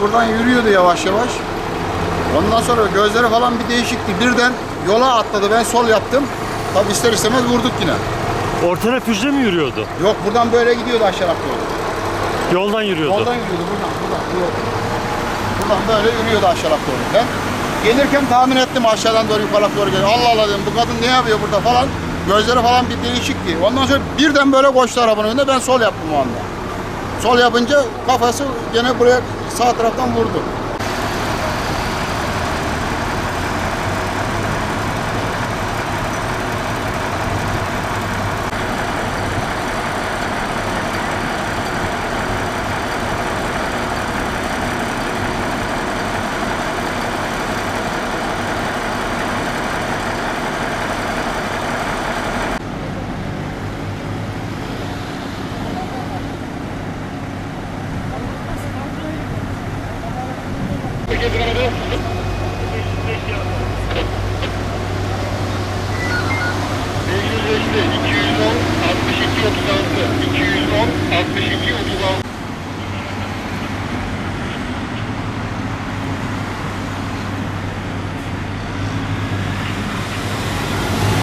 buradan yürüyordu yavaş yavaş. Ondan sonra gözleri falan bir değişikti. Birden yola atladı. Ben sol yaptım. Tabi ister istemez vurduk yine. Orta refüjde mi yürüyordu? Yok buradan böyle gidiyordu aşağı doğru. Yoldan yürüyordu. Yoldan yürüyordu buradan. Buradan, bu yoldan. buradan böyle yürüyordu aşağı doğru. Ben gelirken tahmin ettim aşağıdan doğru yukarı doğru geliyor. Allah Allah dedim bu kadın ne yapıyor burada falan. Gözleri falan bir değişikti. Ondan sonra birden böyle koştu arabanın önünde. Ben sol yaptım o anda. Sol yapınca kafası gene buraya sağ taraftan vurdu. 210 62 36 210 62 36